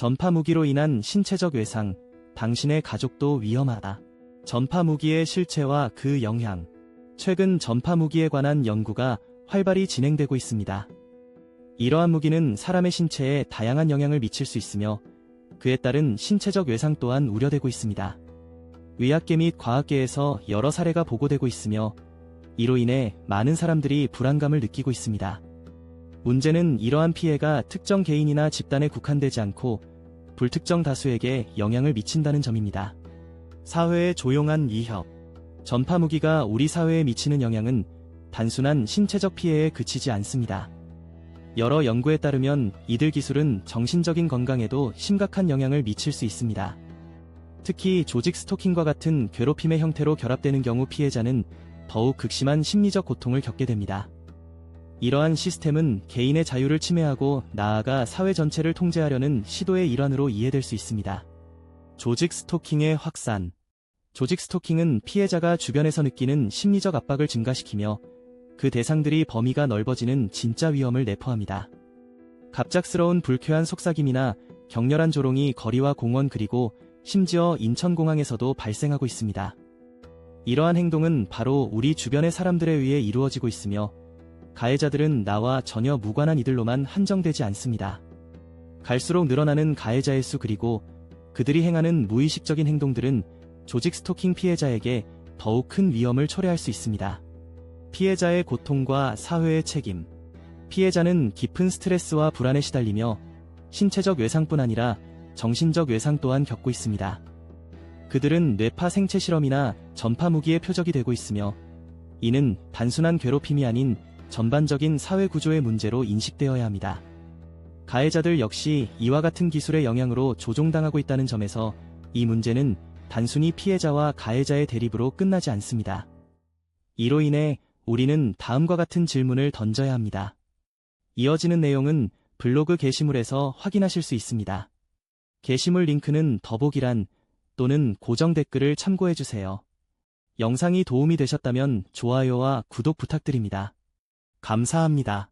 전파 무기로 인한 신체적 외상, 당신의 가족도 위험하다. 전파 무기의 실체와 그 영향. 최근 전파 무기에 관한 연구가 활발히 진행되고 있습니다. 이러한 무기는 사람의 신체에 다양한 영향을 미칠 수 있으며 그에 따른 신체적 외상 또한 우려되고 있습니다. 의학계 및 과학계에서 여러 사례가 보고되고 있으며 이로 인해 많은 사람들이 불안감을 느끼고 있습니다. 문제는 이러한 피해가 특정 개인이나 집단에 국한되지 않고 불특정 다수에게 영향을 미친다는 점입니다. 사회의 조용한 위협. 전파 무기가 우리 사회에 미치는 영향은 단순한 신체적 피해에 그치지 않습니다. 여러 연구에 따르면 이들 기술은 정신적인 건강에도 심각한 영향을 미칠 수 있습니다. 특히 조직 스토킹과 같은 괴롭힘의 형태로 결합되는 경우 피해자는 더욱 극심한 심리적 고통을 겪게 됩니다. 이러한 시스템은 개인의 자유를 침해하고 나아가 사회 전체를 통제하려는 시도의 일환으로 이해될 수 있습니다. 조직 스토킹의 확산. 조직 스토킹은 피해자가 주변에서 느끼는 심리적 압박을 증가시키며 그 대상들이 범위가 넓어지는 진짜 위험을 내포합니다. 갑작스러운 불쾌한 속삭임이나 격렬한 조롱이 거리와 공원 그리고 심지어 인천공항에서도 발생하고 있습니다. 이러한 행동은 바로 우리 주변의 사람들에 의해 이루어지고 있으며 가해자들은 나와 전혀 무관한 이들로만 한정되지 않습니다. 갈수록 늘어나는 가해자의 수 그리고 그들이 행하는 무의식적인 행동들은 조직 스토킹 피해자에게 더욱 큰 위험을 초래할 수 있습니다. 피해자의 고통과 사회의 책임. 피해자는 깊은 스트레스와 불안에 시달리며 신체적 외상뿐 아니라 정신적 외상 또한 겪고 있습니다. 그들은 뇌파 생체 실험이나 전파 무기의 표적이 되고 있으며 이는 단순한 괴롭힘이 아닌 전반적인 사회 구조의 문제로 인식되어야 합니다. 가해자들 역시 이와 같은 기술의 영향으로 조종당하고 있다는 점에서 이 문제는 단순히 피해자와 가해자의 대립으로 끝나지 않습니다. 이로 인해 우리는 다음과 같은 질문을 던져야 합니다. 이어지는 내용은 블로그 게시물에서 확인하실 수 있습니다. 게시물 링크는 더보기란 또는 고정 댓글을 참고해주세요. 영상이 도움이 되셨다면 좋아요와 구독 부탁드립니다. 감사합니다.